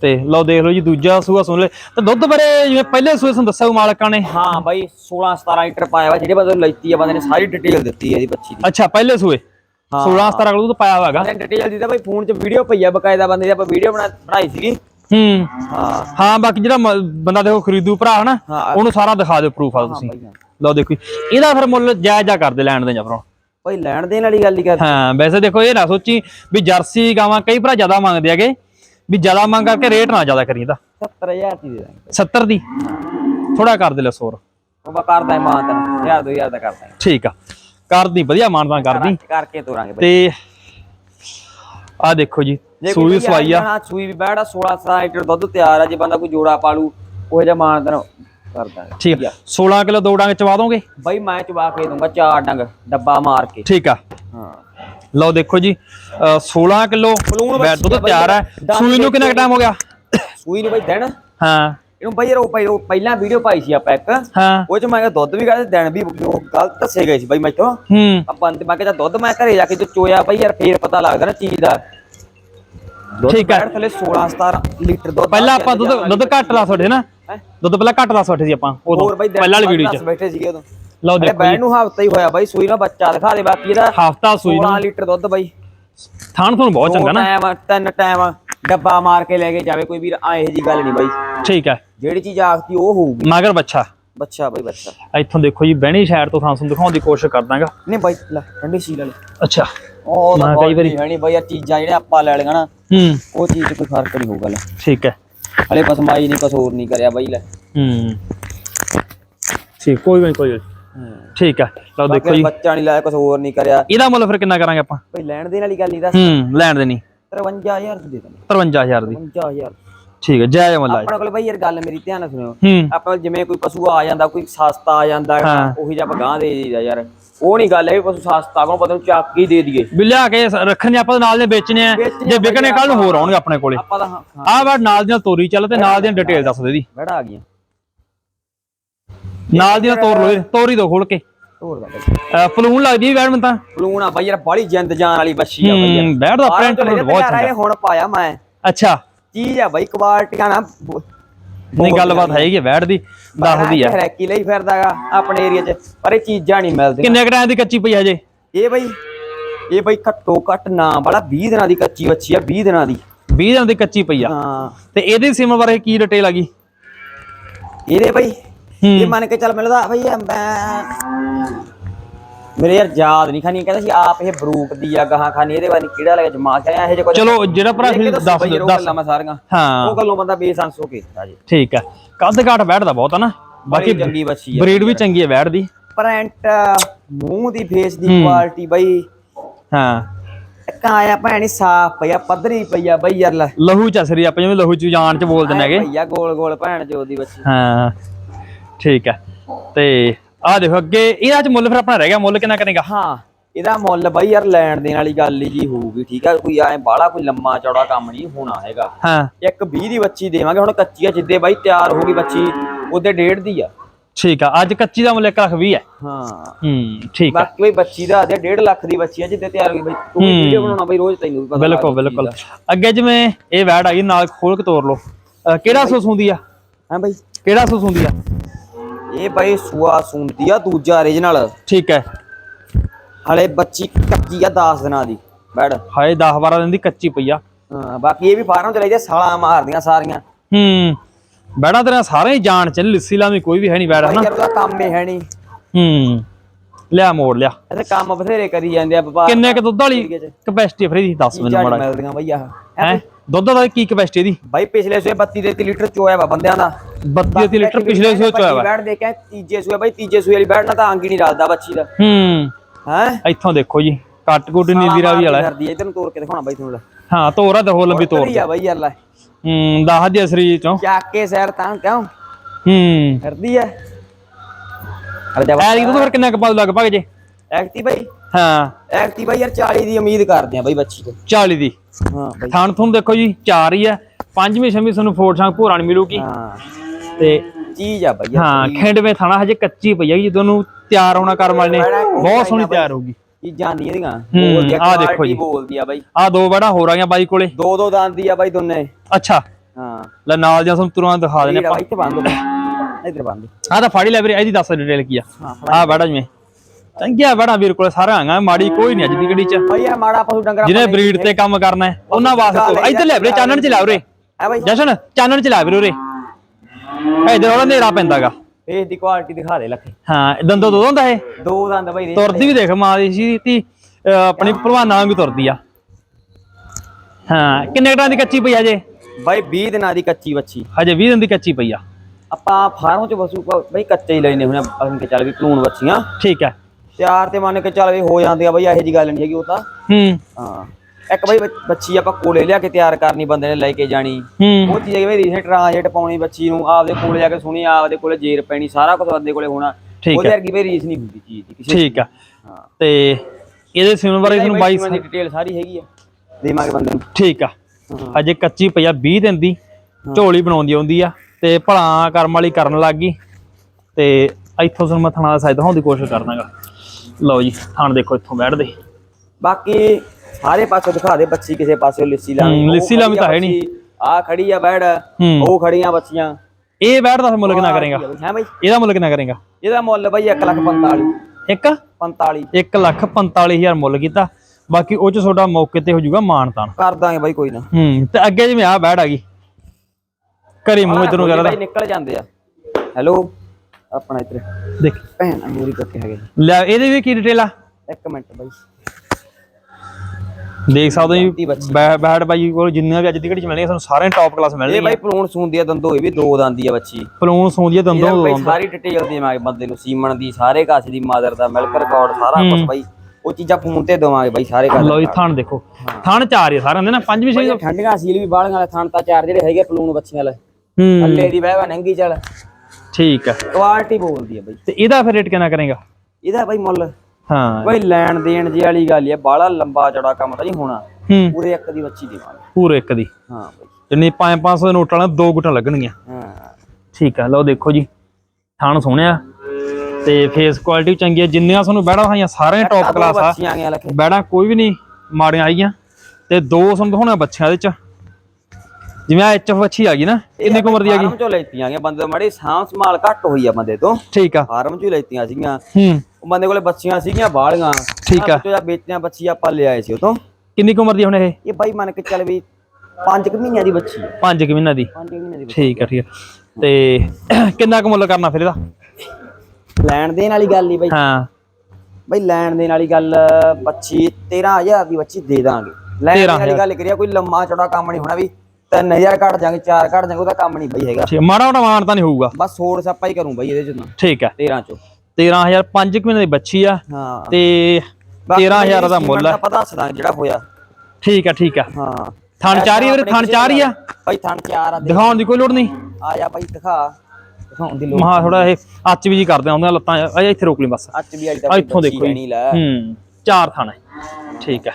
ਤੇ ਲਓ ਦੇਖ ਲਓ ਜੀ ਦੂਜਾ ਸੂਆ ਸੁਣ ਲੈ। ਤੇ ਦੁੱਧ ਬਾਰੇ ਜਿਵੇਂ ਪਹਿਲੇ ਸੂਏ ਤੁਹਾਨੂੰ ਦੱਸਿਆ ਉਹ ਮਾਲਕਾਂ ਨੇ। ਹਾਂ ਬਾਈ 16 17 ਲੀਟਰ ਪਾਇਆ ਵਾ ਜਿਹੜੇ ਬੰਦੇ ਲੈਤੀ ਆ ਬੰਦੇ ਨੇ ਸਾਰੀ ਡਿਟੇਲ ਦਿੱਤੀ ਹੈ ਇਹਦੀ ਬੱਚੀ ਦੀ। ਅੱਛਾ ਪਹਿਲੇ ਸੂਏ? 16 17 ਕਿਲੋ ਦੁੱਧ ਪਾਇਆ ਹੋਇਆਗਾ ਡਿਟੇਲ ਦਿੱਤਾ ਬਾਈ ਫੋਨ 'ਚ ਵੀਡੀਓ ਪਈ ਆ ਬਕਾਇਦਾ ਬੰਦੇ ਦੀ ਆਪਾਂ ਵੀਡੀਓ ਬਣਾ ਬਣਾਈ ਸੀਗੀ। ਹੂੰ। ਹਾਂ। ਹਾਂ ਬਾਕੀ ਜਿਹੜਾ ਬੰਦਾ ਦੇਖੋ ਖਰੀਦੂ ਭਰਾ ਹਨਾ। ਉਹਨੂੰ ਸਾਰਾ ਦਿਖਾ ਦਿਓ ਪ੍ਰੂਫ ਆ ਤੁਸੀਂ। ਲਓ ਦੇਖੋ। ਇਹਦਾ ਫਿਰ ਮੁੱਲ ਜਾਇਜ਼ ਜਾ ਕਰਦੇ ਲੈਣ ਦੇ ਜਾਂ ਫਿਰ ਬਾਈ ਲੈਣ ਦੇਣ ਵਾਲੀ ਗੱਲ ਹੀ ਕਰ ਹਾਂ ਵੈਸੇ ਦੇਖੋ ਇਹ ਨਾ ਸੋਚੀ ਵੀ ਜਰਸੀ ਗਾਵਾਂ ਕਈ ਭਰਾ ਜ਼ਿਆਦਾ ਮੰਗਦੇ ਹੈਗੇ। ਵੀ ਜ਼ਿਆਦਾ ਮੰਗ ਕਰਕੇ ਰੇਟ ਨਾ ਜ਼ਿਆਦਾ ਕਰੀ ਇਹਦਾ 70000 ਦੀ ਦੇ ਦਾਂਗੇ। 70 ਦੀ? ਥੋੜਾ ਕਰ ਦੇ ਲੈ ਸੋਰ। ਉਹ ਕਰਦਾ ਮਾਂ ਤਨ ਯਾਰ 2000 ਦਾ ਕਰਦਾ ਠੀਕ ਆ। ਕਰਦੀ ਵਧੀਆ ਮਾਨਦਾਨ ਕਰਦੀ। ਕਰਕੇ ਤੋਰਾਂਗੇ ਤੇ ਆ ਦੇਖੋ ਜੀ ਸੂਈ ਸਵਾਈ ਆ। ਸੂਈ ਵੀ ਬੈੜਾ 16 17 ਲੀਟਰ ਦੁੱਧ ਤਿਆਰ ਆ। ਜੇ ਬੰਦਾ ਕੋਈ ਜੋੜਾ ਪਾਲੂ ਉਹ ਜਿਹਾ ਮਾਨ ਤਨ ਕਰਦਾ ਠੀਕ ਆ। 16 ਕਿਲੋ ਦੋ ਡੰਗ ਚਵਾ ਦੋਗੇ? ਬਾਈ ਮੈਂ ਚਵਾ ਕੇ ਦੂੰਗਾ ਚਾਰ ਡੰਗ ਡੱਬਾ ਮਾਰ ਕੇ। ਠੀਕ ਆ। ਹਾਂ। ਲਓ ਦੇਖੋ ਜੀ 16 ਕਿਲੋ ਬਲੂਨ ਬੈਡ ਦੁੱਧ ਬਾਈ ਤਿਆਰ ਹੈ ਸੂਈ ਨੂੰ ਕਿੰਨਾ ਟਾਈਮ ਹੋ ਗਿਆ? ਸੂਈ ਨੂੰ ਬਾਈ ਦੇਣ ਹਾਂ। ਇਹਨੂੰ ਬਾਈ ਯਾਰ ਉਹ ਉਹ ਪਹਿਲਾਂ ਵੀਡੀਓ ਪਾਈ ਸੀ ਆਪਾਂ ਇੱਕ। ਹਾਂ। ਉਹ ਚ ਮੈਂ ਕਿਹਾ ਦੁੱਧ ਵੀ ਕਹਿੰਦੇ ਦਿਨ ਵੀ ਉਹ ਗਲਤ ਦੱਸੇ ਗਏ ਸੀ ਬਾਈ ਮੈਥੋਂ। ਹੂੰ। ਆਪਾਂ ਤੇ ਮੈਂ ਕਿਹਾ ਦੁੱਧ ਮੈਂ ਘਰੇ ਜਾ ਕੇ ਜੇ ਚੋਇਆ ਬਾਈ ਯਾਰ ਫੇਰ ਪਤਾ ਲੱਗਦਾ ਨਾ ਚੀਜ਼ ਦਾ। ਠੀਕ ਹੈ। ਥੱਲੇ 16 17 ਲੀਟਰ ਦੁੱਧ ਪਹਿਲਾਂ ਆਪਾਂ ਦੁੱਧ ਦੁੱਧ ਘੱਟ ਲਾ ਤੁਹਾਡੇ ਨਾ? ਦੁੱਧ ਪਹਿਲਾਂ ਘੱਟ ਲਾ ਤੁਹਾਡੇ ਸੀ ਆਪਾਂ ਉਦੋਂ ਬਾਈ ਦਿਨ ਪਹਿਲਾਂ ਵਾਲੀ ਵੀਡੀਓ 'ਚ। ਬੈਠੇ ਸੀਗੇ ਉਦੋਂ। ਲਓ ਦੇਖੋ ਬੈਣ ਨੂੰ ਹਫਤਾ ਹੀ ਹੋਇਆ ਬਾਈ ਸੂਈ ਨਾਲ ਬੱਚਾ ਦਿਖਾ ਦੇ ਬਾਕੀ ਇਹਦਾ। ਹਫਤਾ ਸੂਈ 16 ਨੂੰ। ਲੀਟਰ ਦੁੱਧ ਬਾਈ। ਥਾਣ ਤੁਹਾਨੂੰ ਬਹੁਤ ਚੰਗਾ ਨਾ। ਟਾਈਮ ਤਿੰਨ ਟਾਈਮ ਡੱਬਾ ਮਾਰ ਕੇ ਲੈ ਕੇ ਜਾਵੇ ਕੋਈ ਵੀਰ ਆ ਇਹੋ ਜੀ ਗੱਲ ਨਹੀਂ ਬਾਈ। ਠੀਕ ਹੈ। ਜਿਹੜੀ ਚੀਜ਼ ਆਖਤੀ ਉਹ ਹੋਊਗੀ। ਮਗਰ ਬੱਚਾ। ਬੱਚਾ ਬਾਈ ਬੱਚਾ। ਇੱਥੋਂ ਦੇਖੋ ਜੀ ਬਹਿਣੀ ਸ਼ਹਿਰ ਤੋਂ ਤੁਹਾਨੂੰ ਦਿਖਾਉਣ ਦੀ ਕੋਸ਼ਿਸ਼ ਕਰਦਾਗਾ ਨਹੀਂ ਬਾਈ ਲੈ ਠੰਡੀ ਸੀਲ ਵਾਲੀ। ਅੱਛਾ। ਉਹ ਤਾਂ ਕਈ ਵਾਰੀ- ਹੈ ਨਹੀਂ ਬਾਈ ਆ ਚੀਜ਼ਾਂ ਜਿਹੜੀਆਂ ਆਪਾਂ ਲੈ ਲਈਆਂ ਨਾ ਹੂੰ। ਉਹ ਚੀਜ਼ 'ਚ ਕੋਈ ਫ਼ਰਕ ਨਹੀਂ ਹੋਊਗਾ ਲੈ। ਠੀਕ ਹੈ। ਹਲੇ ਪਸਮਾਈ ਨਹੀਂ ਕੁਛ ਹੋਰ ਨਹੀਂ ਕਰਿਆ ਬਾਈ ਲੈ। ਹੂੰ। ਠੀਕ ਕੋਈ ਨਹੀਂ ਕੋਈ। ਠੀਕ ਹੈ ਲਓ ਦੇਖੋ ਜੀ। ਬੱਚਾ ਨਹੀਂ ਲਾਇਆ ਕੁਛ ਹੋਰ ਨਹੀਂ ਕਰਿਆ। ਇਹਦਾ ਮੁੱਲ ਫਿਰ ਕਿੰਨਾ ਕਰਾਂਗੇ ਆਪਾਂ? ਬਈ ਲੈਣ ਦੇਣ ਵਾਲੀ ਗੱਲ ਨਹੀਂ ਦੱਸ। ਹੂੰ ਲੈਣ ਦੇਣੀ। 53000 ਦੀ ਦੇ ਦਾਂਗੇ 53000 ਦੀ। 55000 ਠੀਕ ਹੈ ਜਾਇਜ਼ ਮੁੱਲ ਆ ਜੀ। ਆਪਣੇ ਕੋਲ ਬਈ ਯਾਰ ਗੱਲ ਮੇਰੀ ਧਿਆਨ ਨਾਲ ਸੁਣਿਓ। ਆਪਾਂ ਜਿਵੇਂ ਕੋਈ ਪਸ਼ੂ ਆ ਜਾਂਦਾ ਕੋਈ ਸਸਤਾ ਆ ਜਾਂਦਾ। ਉਹੀ ਜਿਹਾ ਆਪਾਂ ਗਾਂ ਦੇ ਦਈਦਾ ਯਾਰ। ਉਹ ਨਹੀਂ ਗੱਲ ਹੈ ਵੀ ਪਸ਼ੂ ਸਸਤਾ ਕੋਲ ਪਤਾ ਨੂੰ ਚੱਕ ਦੇ ਦਈਏ। ਵੀ ਲਿਆ ਕੇ ਰੱਖਣੇ ਆਪਾਂ ਨਾਲ ਦੇ ਵੇਚਣੇ ਆ। ਜੇ ਆ ਵਿਕਣੇ ਕੱਲ ਨੂੰ ਹੋਰ ਆਉਣਗੇ ਆਪਣੇ ਕੋਲੇ। ਆਪਾਂ ਤਾਂ ਹਾਂ ਨਾਲ ਦੀਆਂ ਤੋਰੀ ਚੱਲ ਤੇ ਨਾਲ ਦੀਆਂ ਡਿਟੇਲ ਦੱਸ ਦੇ ਦੀ ਬੜਾ ਆ ਗਈਆਂ ਨਾਲ ਦੀਆਂ ਤੋਰ ਲੋ ਤੋਰੀ ਦੋ ਖੋਲ ਕੇ। ਦਾ ਅਹ ਫਲੂਣ ਲੱਗਦੀ ਵੀ ਬੈਡ ਮੈਂ ਤਾਂ। ਬਲੂਨ ਆ ਬਈ ਯਾਰ ਬਾਲੀ ਜਿੰਦ ਜਾਨ ਵਾਲੀ ਬੱਛੀ ਆ ਬਈ ਯਾਰ। ਹੂੰ ਬੈਡ ਦਾ ਪ੍ਰਿੰਟ ਬਹੁਤ ਚੰਗਾ। ਹੁਣ ਪਾਇਆ ਮੈਂ। ਅੱਛਾ। ਚੀਜ਼ ਆ ਬਈ ਕੁਆਲਟੀਆਂ ਨਾ ਨਹੀਂ ਗੱਲਬਾਤ ਹੈਗੀ ਬੈਡ ਦੀ ਦੱਸਦੀ ਆ। ਰੈਕੀ ਲਈ ਫਿਰਦਾਗਾ ਆਪਣੇ ਏਰੀਆ 'ਚ ਪਰ ਇਹ ਚੀਜ਼ਾਂ ਨਹੀਂ ਮਿਲਦੀਆਂ। ਕਿੰਨੇ ਗ੍ਰਾਮ ਦੀ ਕੱਚੀ ਪਈ ਹਜੇ? ਇਹ ਬਈ ਇਹ ਬਈ ਘੱਟੋ ਘੱਟ ਨਾ ਬੜਾ 20 ਦਿਨਾਂ ਦੀ ਕੱਚੀ ਬੱਚੀ ਆ 20 ਦਿਨਾਂ ਦੀ। 20 ਦਿਨ ਦੀ ਕੱਚੀ ਪਈ ਆ। ਹਾਂ। ਤੇ ਇਹਦੀ ਸਿਮ ਬਾਰੇ ਕੀ ਡਿਟੇਲ ਆ ਗਈ? ਇਹਦੇ ਬਈ ਹੂੰ। ਇਹ ਮੰਨ ਕੇ ਚੱਲ ਮਿਲਦਾ ਬਈ ਇਹ ਮੈਂ ਮੇਰੇ ਯਾਰ ਯਾਦ ਨਹੀਂ ਖਾਨੀ ਕਹਿੰਦਾ ਸੀ ਆਪ ਇਹ ਬਰੂਕ ਦੀ ਆ ਗਾਹਾਂ ਖਾਨੀ ਇਹਦੇ ਬਾਰੇ ਕਿਹੜਾ ਲੱਗਾ ਜਮਾ ਕੇ ਇਹੋ ਜਿਹੇ ਕੁਝ? ਚਲੋ ਜਿਹੜਾ ਭਰਾ ਫਿਰ ਦੱਸੋ ਦਿਓ, ਦੱਸ ਮੈਂ ਸਾਰੀਆਂ। ਹਾਂ। ਉਹ ਗੱਲੋਂ ਬੰਦਾ ਬੇਸੰਸ ਹੋ ਕੇ ਰਾਜੇ ਠੀਕ ਹੈ ਕੱਦ ਘਾਟ ਬੈਠਦਾ ਬਹੁਤ ਆ ਨਾ। ਬਾਕੀ ਚੰਗੀ ਬੱਚੀ ਆ ਬਰੀਡ ਵੀ ਚੰਗੀ ਹੈ ਬੈਠ ਦੀ। ਪ੍ਰਿੰਟ ਮੂੰਹ ਦੀ ਫੇਸ ਦੀ ਹੂੰ। ਕੁਆਲਿਟੀ ਬਈ। ਹਾਂ। ਕਾਇਆ ਭੈਣੀ ਸਾਫ਼ ਪਈ ਆ ਪੱਧਰੀ ਪਈ ਆ ਬਈ ਯਾਰ ਲਹੂ ਚਸਰੀ ਆਪਾਂ ਜਿਵੇਂ ਲਹੂ ਚ ਜਾਨ ਚ ਬੋਲ ਦਿੰਦੇ ਹੈਗੇ। ਭਈਆ ਗੋਲ ਗੋਲ ਭੈਣ ਜੋ ਦੀ ਬੱਚੀ ਹਾਂ। ਠੀਕ ਹੈ। ਤੇ ਆਹ ਦੇਖੋ ਅੱਗੇ ਇਹਦਾ ਚ ਮੁੱਲ ਫਿਰ ਆਪਣਾ ਰਹਿ ਗਿਆ ਮੁੱਲ ਕਿੰਨਾ ਕਰੇਗਾ ਹਾਂ ਇਹਦਾ ਮੁੱਲ ਬਈ ਯਾਰ ਲੈਣ ਦੇਣ ਵਾਲੀ ਗੱਲ ਹੀ ਜੀ ਹੋਊਗੀ ਠੀਕ ਆ ਕੋਈ ਐ ਬਾਹਲਾ ਕੋਈ ਲੰਮਾ ਚੌੜਾ ਕੰਮ ਨਹੀਂ ਹੋਣਾ ਹੈਗਾ। ਹਾਂ। ਇੱਕ 20 ਦੀ ਬੱਚੀ ਦੇਵਾਂਗੇ ਹੁਣ ਕੱਚੀ ਆ ਜਿੱਦੇ ਬਾਈ ਤਿਆਰ ਹੋ ਗਈ ਬੱਚੀ ਉਹਦੇ ਡੇਢ ਦੀ ਆ। ਠੀਕ ਆ ਅੱਜ ਕੱਚੀ ਦਾ ਮੁੱਲ 1 ਲੱਖ 20 ਹੈ। ਹਾਂ। ਹੂੰ ਠੀਕ ਆ। ਬਾਕੀ ਬਈ ਬੱਚੀ ਦਾ ਆਦੇ 1.5 ਲੱਖ ਦੀ ਬੱਚੀ ਆ ਜਿੱਦੇ ਤਿਆਰ ਹੋਈ ਬਈ। ਤੂੰ। ਵੀਡੀਓ ਬਣਾਉਣਾ ਬਈ ਰੋਜ਼ ਤੈਨੂੰ ਵੀ ਪਤਾ ਬਿਲਕੁਲ ਬਿਲਕੁਲ। ਅੱਗੇ ਜਿਵੇਂ ਇਹ ਵੈੜ ਆਈ ਨਾਲ ਖੋਲ ਕੇ ਤੋੜ ਅਹ ਕਿਹੜਾ ਸੂਸ ਹੁੰਦੀ ਆ? ਹਾਂ ਬਈ। ਕਿਹੜਾ ਸੂਸ ਹੁੰਦੀ ਆ? ਇਹ ਬਈ ਸੂਆ ਸੁੰਦੀ ਆ ਦੂਜਾ origignal ਠੀਕ ਹੈ। ਹਲੇ ਬੱਚੀ ਕੱਚੀ ਆ 10 ਦਿਨਾਂ ਦੀ ਬੈੜ ਹਾਏ 10 12 ਦਿਨ ਦੀ ਕੱਚੀ ਪਈ ਆ। ਹਾਂ ਬਾਕੀ ਇਹ ਵੀ ਫਾਰਮ ਚ ਲਈ ਸਾਲਾਂ ਮਾਰਦੀਆਂ ਸਾਰੀਆਂ। ਹੂੰ ਵੈੜਾਂ ਤੇਰਾ ਸਾਰੇ ਜਾਣ ਚ ਲਿੱਸੀ ਲਾਵੀਂ ਕੋਈ ਵੀ ਹੈ ਨਹੀਂ ਯਾਰ ਉਹਦਾ ਕੰਮ ਹੀ ਹੈ ਨਹੀਂ। ਹੂੰ। ਲਿਆ ਮੋੜ ਲਿਆ। ਇਹਦੇ ਕੰਮ ਬਥੇਰੇ ਕਰੀ ਜਾਂਦੇ ਆ ਵਪਾਰ ਕਿੰਨੇ ਕ ਦੁੱਧ ਵਾਲੀ। ਕਪੈਸਿਟੀ ਫਰੀ ਦੀ ਦੱਸ ਮੈਨੂੰ ਮਾੜਾ ਮਿਲਦੀਆਂ ਬਈ ਆਹ। ਹੈ? ਦੁੱਧ ਦਾ ਕੀ ਕਪੈਸਿਟੀ ਇਹਦੀ? ਬਾਈ ਪਿਛਲੇ ਸੂਏ 32 33 ਲੀਟਰ ਚੋਇਆ ਵਾ ਬੰਦਿਆਂ ਦਾ। 32 30 ਲੀਟਰ ਪਿਛਲੇ ਸੋਚ ਹੋਇਆ ਵਾ। ਬੈਠ ਦੇ ਕੇ ਤੀਜੇ ਸੂਏ ਬਾਈ ਤੀਜੇ ਸੂਏ ਵਾਲੀ ਬੈਠਣਾ ਤਾਂ ਅੰਗ ਹੀ ਨਹੀਂ ਰੱਖਦਾ ਬੱਚੀ ਦਾ। ਹੂੰ। ਹੈ? ਇੱਥੋਂ ਦੇਖੋ ਜੀ ਕੱਟ ਕੁੱਟ ਨੀਂਦੀ ਰਾਵੀ ਵਾਲਾ। ਕਰਦੀ ਇਧਰ ਨੂੰ ਤੋੜ ਕੇ ਦਿਖਾਉਣਾ ਬਾਈ ਤੁਹਾਨੂੰ ਹਾਂ ਤੋਰਾ ਹੋ ਲੰਬੀ ਤੋਰ ਵਧੀਆ ਬਾਈ ਯਾਰ ਲੈ। ਹੂੰ ਦਸ ਦੀ ਅਸਰੀ ਚੋਂ। ਚੱਕ ਕੇ ਸੈਰ ਤਾਂ ਕਿਉਂ? ਹੂੰ। ਕਰਦੀ ਐ ਜਾ ਐਰੀ ਦੁੱਧ ਫਿਰ ਕਿੰਨਾ ਕੁ ਪਾਉ ਲਗਭਗ ਜੇ? ਐਕਟੀ ਬਾਈ। ਹਾਂ। ਐਕਟੀ ਬਾਈ ਯਾਰ 40 ਦੀ ਉਮੀਦ ਕਰਦੇ ਆ ਬਾਈ ਬੱਚੀ ਤੋਂ। 40 ਦੀ। ਹਾਂ ਬਾਈ। ਥਾਣ ਥੁਣ ਦੇਖੋ ਜੀ ਚਾਰ ਹੀ ਆ। ਪੰਜਵੀਂ ਛੇਵੀਂ ਤੁਹਾਨੂੰ ਫੋੜ ਸ਼ਾਂਗ ਭੂਰਾ ਨਹੀਂ ਮਿਲੂਗੀ। ਹਾਂ। ਤੇ ਚੀਜ਼ ਆ ਬਾਈ ਹਾਂ ਖਿੰਡਵੇਂ ਥਾਣਾ ਹਜੇ ਕੱਚੀ ਪਈ ਹੈ ਜਦੋਂ ਨੂੰ ਤਿਆਰ ਹੋਣਾ ਕਰਮ ਵਾਲੇ ਨੇ ਬਹੁਤ ਸੋਹਣੀ ਤਿਆਰ ਹੋਊਗੀ। ਚੀਜ਼ਾਂ ਨਹੀਂ ਇਹਦੀਆਂ ਆ ਦੇਖੋ ਜੀ। ਬੋਲਦੀ ਆ ਬਾਈ। ਆ ਦੋ ਬੜਾ ਹੋ ਰਹੀਆਂ ਬਾਈ ਕੋਲੇ। ਦੋ ਦੋ ਦੰਦ ਦੀ ਆ ਬਾਈ ਦੋਨੇ। ਅੱਛਾ। ਹਾਂ। ਲੈ ਨਾਲ ਜਾਂ ਤੁਹਾਨੂੰ ਤੁਰੰਤ ਦਿਖਾ ਦਿੰਦੇ ਬਾਈ ਇੱਥੇ ਬੰਦ ਹੋ ਇਧਰ ਬੰਦ। ਆ ਤਾਂ ਫਾੜੀ ਲਾਇਬ੍ਰੇਰੀ ਇਹਦੀ ਦੱਸ ਡਿਟੇਲ ਕੀ ਆ? ਆ ਬੜਾ ਜਿਵੇਂ। ਚੰਗਿਆ ਬੜਾ ਵੀਰ ਕੋਲੇ ਸਾਰਾ ਹੈਗਾ ਮਾੜੀ ਕੋਈ ਨਹੀਂ ਅੱਜ ਦੀ ਗੜੀ ਚ। ਆ ਮਾੜਾ ਪਸ਼ੂ ਡੰਗਰਾ ਜਿਹਨੇ ਬਰੀਡ ਤੇ ਕੰਮ ਕਰਨਾ ਹੈ ਉਹਨਾਂ ਵਾਸਤੇ ਇੱਧਰ ਲੈ ਵੀਰੇ ਚਾਨਣ ਚ ਲੈ ਵੀਰੇ। ਜਸ਼ਨ ਚਾਨਣ ਚ ਲੈ ਵੀਰੇ ਉਰੇ। ਇੱਧਰ ਉਹਦਾ ਨੇਰਾ ਪੈਂਦਾਗਾ ਇਹ ਦੀ ਕੁਆਲਿਟੀ ਦਿਖਾ ਦੇ ਲੱਖੇ। ਹਾਂ ਦੰਦੋ ਦੋ ਹੁੰਦਾ ਇਹ? ਦੋ ਦੰਦ ਰੇ ਤੁਰਦੀ ਵੀ ਦੇਖ ਮਾਂ ਦੀ ਸੀ ਤੀ ਆਪਣੀ ਭਲਵਾਨਾਂ ਵਾਂਗ ਤੁਰਦੀ ਆ। ਹਾਂ ਕਿੰਨੇ ਟਾਂ ਦੀ ਕੱਚੀ ਪਈ ਆ ਜੇ ਬਾਈ 20 ਦਿਨਾਂ ਦੀ ਕੱਚੀ ਬੱਚੀ। ਹਜੇ 20 ਦਿਨ ਦੀ ਕੱਚੀ ਪਈ ਆ। ਆਪਾਂ ਫਾਰਮ ਚ ਬਸੂ ਬਾਈ ਕੱਚੇ ਹੀ ਲੈਨੇ ਆ ਅਸੀਂ ਕਿ ਚੱਲ ਵੀ ਕਲੂਣ ਬੱਚੀਆਂ ਠੀਕ ਹੈ। ਤਿਆਰ ਤੇ ਮੰਨ ਕੇ ਚੱਲ ਵੀ ਹੋ ਜਾਂਦੇ ਆ ਬਾਈ ਇਹੋ ਜੀ ਗੱਲ ਨਹੀਂ ਹੈਗੀ ਉਹ ਤਾਂ। ਹੂੰ। ਹਾਂ। ਇੱਕ ਬਾਈ ਬੱਚ- ਬੱਚੀ ਆਪਾਂ ਕੋਲੇ ਲਿਆ ਕੇ ਤਿਆਰ ਕਰਨੀ ਬੰਦੇ ਨੇ ਲੈ ਕੇ ਜਾਣੀ। ਹੂੰ। ਉਹ ਚੀਜ਼ ਹੈ ਵੀ ਰੀਸੈਂਟ ਪਾਉਣੀ ਬੱਚੀ ਨੂੰ ਆਪਦੇ ਕੋਲੇ ਜਾ ਕੇ ਸੁਣੀ ਆਪਦੇ ਕੋਲੇ ਜੇਰ ਪੈਣੀ ਸਾਰਾ ਕੁਝ ਬੰਦੇ ਕੋਲੇ ਹੋਣਾ। ਠੀਕ ਉਹਦੇ ਹੈ। ਵਰਗੀ ਬਈ ਰੀਸ ਨਹੀਂ ਹੁੰਦੀ ਚੀਜ਼ ਦੀ ਕਿਸੇ ਠੀਕ ਆ ਹਾਂ। ਤੇ ਇਹਦੇ ਸਿਮ ਬਾਰੇ ਤੁਹਾਨੂੰ ਬਾਈ ਦੀ ਡਿਟੇਲ ਸਾਰੀ ਹੈਗੀ ਆ ਦੇਵਾਂਗੇ ਬੰਦੇ ਨੂੰ। ਠੀਕ ਆ। ਹਜੇ ਕੱਚੀ ਪਈ ਆ 20 ਦਿਨ ਦੀ ਝੋਲੀ ਬਣਾਉਂਦੀ ਆਉਂਦੀ ਆ। ਤੇ ਭਲਾ ਕਰਮ ਵਾਲੀ ਕਰਨ ਲੱਗ ਗਈ ਤੇ ਇੱਥੋਂ ਤੁਹਾਨੂੰ ਮੈਂ ਥਾਣਾ ਦਾ ਸਾਈਜ਼ ਦਿਖਾਉਣ ਦੀ ਕੋਸ਼ਿਸ਼ ਕਰਦਾਗਾ। ਲਓ ਜੀ ਥਾਣ ਦੇਖੋ ਇੱਥੋਂ ਬੈਠਦੇ ਬਾਕੀ ਸਾਰੇ ਪਾਸੇ ਦਿਖਾ ਦੇ ਬੱਚੀ ਕਿਸੇ ਪਾਸੇ ਲਿੱਸੀ ਲਾਵੀਂ ਲਿੱਸੀ ਲਾਵੀਂ ਤਾਂ ਹੈ ਨਹੀਂ। ਆ ਖੜੀ ਆ ਬੈੜ ਹੂੰ। ਉਹ ਖੜੀਆਂ ਬੱਚੀਆਂ। ਇਹ ਬੈਠਦਾ ਮੁੱਲ ਕਿੰਨਾ ਕਰੇਗਾ? ਹੈ ਬਾਈ? ਇਹਦਾ ਮੁੱਲ ਕਿੰਨਾ ਕਰੇਗਾ? ਇਹਦਾ ਮੁੱਲ ਬਾਈ 1 ਲੱਖ 45 ਇੱਕ? 45 1 ਲੱਖ 45000 ਮੁੱਲ ਕੀਤਾ। ਬਾਕੀ ਉਹ ਚ ਤੁਹਾਡਾ ਮੌਕੇ ਤੇ ਹੋ ਜਾਊਗਾ ਮਾਨ ਤਾਨ ਕਰ ਦਾਂਗੇ ਬਾਈ ਕੋਈ ਨਾ। ਹੂੰ ਤੇ ਅੱਗੇ ਜਿਵੇਂ ਆ ਬੈੜ ਆ ਗਈ। ਕਰੀ ਮੂੰਹ ਇਧਰ ਨੂੰ ਕਰਦਾ ਨਿਕਲ ਜਾਂਦੇ ਆ। ਹੈਲੋ ਆਪਣਾ ਇੱਧਰ। ਦੇਖ। ਭੈਣ ਮੇਰੀ ਕੱਕੇ ਹੈਗੇ ਲੈ ਇਹਦੇ ਵੀ ਕੀ ਡਿਟੇਲ ਆ? ਇੱਕ ਮਿੰਟ ਬਾਈ। ਦੇਖ ਸਕਦੇ ਹੋ ਦੀ ਜੀ ਬੱਚੀ। ਬੈ- ਬੈੜ ਬਾਈ ਕੋਲ ਜਿੰਨੀਆਂ ਵੀ ਅੱਜ ਦੀ ਘੜੀ ਚ ਮਿਲਣਗੀਆਂ ਤੁਹਾਨੂੰ ਸਾਰਿਆਂ ਟੌਪ ਕਲਾਸ ਇਹ ਮਿਲਣਗੀਆਂ। ਬਾਈ ਪਲੂਣ ਸੂੰਦੀ ਆ ਦੰਦੋ ਇਹ ਵੀ ਦੋ ਦੰਦੀ ਆ ਬੱਚੀ। ਪਲੂਣ ਸੌਂਦੀ ਆ ਦੰਦੋਂ ਬਾਈ ਦੰਦੋਂ। ਸਾਰੀ ਡਿਟੇਲ ਦੇਵਾਂਗੇ ਬੰਦੇ ਨੂੰ ਸੀਮਣ ਦੀ ਸਾਰੇ ਕਾਸੇ ਦੀ ਮਾਦਰ ਦਾ ਮਿਲਕ ਰਿਕਾਰਡ ਸਾਰਾ ਕੁਝ ਬਾਈ। ਉਹ ਚੀਜ਼ਾਂ ਫੋਨ ਤੇ ਦਵਾਂਗੇ ਬਾਈ ਸਾਰੇ ਕਾਸੇ ਲਓ ਜੀ ਥਣ ਦੇਖੋ। ਥਣ ਚਾਰ ਹੀ ਸਾਰਿਆਂ ਦੇ ਨਾ ਪੰਜਵੀਂ ਛੇ ਬਾਈ ਠੰਡੀਆਂ ਸੀਲ ਵੀ ਬਾਲੀਆਂ ਵਾਲੇ ਥਣ ਤਾਂ ਚਾਰ ਜਿਹੜੇ ਹੈਗੇ ਪਲੂਣ ਬੱਚੀਆਂ ਵਾਲੇ। ਹੂੰ। ਥੱਲੇ ਦੀ ਬਹਿ ਬਹਿ ਨੰਗੀ ਚੱਲ। ਠੀਕ ਆ। ਕੁਆਲਿਟੀ ਬੋਲਦੀ ਆ ਬਾਈ। ਤੇ ਇਹਦਾ ਫਿਰ ਰੇਟ ਕਿੰਨਾ ਕਰੇਗਾ? ਇਹਦਾ ਬਾਈ ਮੁੱਲ। ਹਾਂ। ਬਾਈ ਲੈਣ ਦੇਣ ਜੀ ਵਾਲੀ ਗੱਲ ਆ ਬਾਲਾ ਲੰਬਾ ਚੜਾ ਕੰਮ ਤਾਂ ਨਹੀਂ ਹੋਣਾ। ਹੂੰ। ਪੂਰੇ ਇੱਕ ਦੀ ਬੱਚੀ ਦੇਵਾਂਗੇ ਪੂਰੇ ਇੱਕ ਦੀ। ਹਾਂ ਬਾਈ। ਜਿੰਨੀ 5-500 ਦੇ ਨੋਟ ਵਾਲਾ ਦੋ ਗੁੱਟਾਂ ਲੱਗਣਗੀਆਂ। ਹਾਂ। ਠੀਕ ਆ ਲਓ ਦੇਖੋ ਜੀ। ਥਣ ਸੋਹਣਿਆ। ਤੇ ਫੇਸ ਕੁਆਲਿਟੀ ਚੰਗੀ ਆ। ਜਿੰਨੀਆਂ ਤੁਹਾਨੂੰ ਬੈੜਾ ਸਾਰਿਆਂ ਟੌਪ ਕਲਾਸ ਆ। ਬੱਚੀਆਂ ਆ ਗਈਆਂ ਲਖੇ। ਬੈੜਾ ਕੋਈ ਵੀ ਨਹੀਂ ਮਾੜੀਆਂ ਆਈਆਂ। ਤੇ ਦੋ ਤੁਹਾਨੂੰ ਦਿਖਾਉਣਾ ਬੱਚਿਆਂ ਦੇ ਚ ਜਿਵੇਂ ਆ ਐਚਐਫ ਬੱਚੀ ਆ ਗਈ ਨਾ ਕਿੰਨੀ ਕੁ ਉਮਰ ਦੀ ਆ ਗਈ। ਫਾਰਮ ਚੋਂ ਲੈਤੀਆਂ ਗਈਆਂ ਬੰਦੇ ਮੜੀ ਸਾਂਭ ਸੰਭਾਲ ਘੱਟ ਹੋਈ ਆ ਬੰਦੇ ਤੋਂ। ਠੀਕ ਆ। ਫਾਰਮ ਚੋਂ ਹੀ ਲੈਤੀਆਂ ਸੀਗੀਆਂ। ਹੂੰ। ਉਹ ਬੰਦੇ ਕੋਲੇ ਬੱਚੀਆਂ ਸੀਗੀਆਂ ਬਾਲੀਆਂ ਠੀਕ ਆ। ਜੋ ਵੇਚੀਆਂ ਬੱਚੀ ਆਪਾਂ ਲੈ ਆਏ ਸੀ ਉਤੋਂ ਕਿੰਨੀ ਕੁ ਉਮਰ ਦੀ ਹੁਣ ਇਹ? ਇਹ ਬਾਈ ਮੰਨ ਕੇ ਚੱਲ ਵੀ 5 ਮਹੀਨਿਆਂ ਦੀ ਬੱਚੀ ਆ। 5 ਕਿ ਮਹੀਨਾ ਦੀ। 5 ਮਹੀਨਿਆਂ ਦੀ। ਠੀਕ ਆ ਠੀਕ ਆ। ਤੇ ਕਿੰਨਾ ਕੁ ਮੁੱਲ ਕਰਨਾ ਫਿਰ ਇਹਦਾ? ਲੈਣ ਦੇਣ ਵਾਲੀ ਗੱਲ ਨਹੀਂ ਬਾਈ। ਹਾਂ। ਬਾਈ ਲੈਣ ਦੇਣ ਵਾਲੀ ਗੱਲ ਬੱਚੀ 13000 ਦੀ ਬੱਚੀ ਦੇ ਦਾਂਗੇ। ਲੈਣ ਦੇਣ ਵਾਲੀ 13,000 ਗੱਲ ਕਰੀਆ ਕੋਈ ਲੰਮਾ ਚੌੜਾ ਕੰਮ ਨਹੀਂ ਹੋਣਾ ਵੀ। 3000 ਘੱਟ ਜਾਗੇ 4 ਘੱਟ ਜਾਗੇ ਉਹਦਾ ਕੰਮ ਨਹੀਂ ਬਾਈ ਹੈਗਾ। ਠੀਕ ਆ, ਮਾੜਾ ਮਾੜਾ ਮਾਨ ਤਾਂ ਨਹੀਂ ਹੋਊਗਾ। ਬਸ ਛੋੜ ਸੱਪਾ ਹੀ ਕਰੂੰ ਬਾਈ ਇਹਦੇ ਚ ਠੀਕ ਆ 13 ਚੋਂ। 13000 5 ਕੁ ਮਹੀਨੇ ਦੀ ਬੱਚੀ ਆ ਹਾਂ। ਤੇ ਬਾਕੀ 13000 ਦਾ ਮੁੱਲ ਆ। ਪਤਾ ਦੱਸਦਾ ਜਿਹੜਾ ਹੋਇਆ। ਠੀਕ ਆ ਠੀਕ ਆ ਹਾਂ। ਥਣ ਚਾਰ ਹੀ ਆ ਵੀਰੇ ਥਣ ਚਾਰ ਹੀ ਆ ਭਾਈ ਥਣ ਚਾਰ ਆ ਦਿਖਾਉਣ ਦੀ ਕੋਈ ਲੋੜ ਨਹੀਂ। ਆ ਜਾ ਭਾਈ ਦਿਖਾ। ਦਿਖਾਉਣ ਦੀ ਲੋੜ ਮਹਾ ਥੋੜਾ ਇਹ ਅੱਚ ਵੀ ਜੀ ਕਰਦੇ ਆਉਂਦੇ ਲੱਤਾਂ ਆ ਇੱਥੇ ਰੋਕ ਲਈ ਬਸ। ਅੱਜ ਵੀ ਅੱਜ ਆ ਇੱਥੋਂ ਦੇਖੋ ਹੂੰ ਚਾਰ ਥਣ ਹੈ। ਠੀਕ ਹੈ।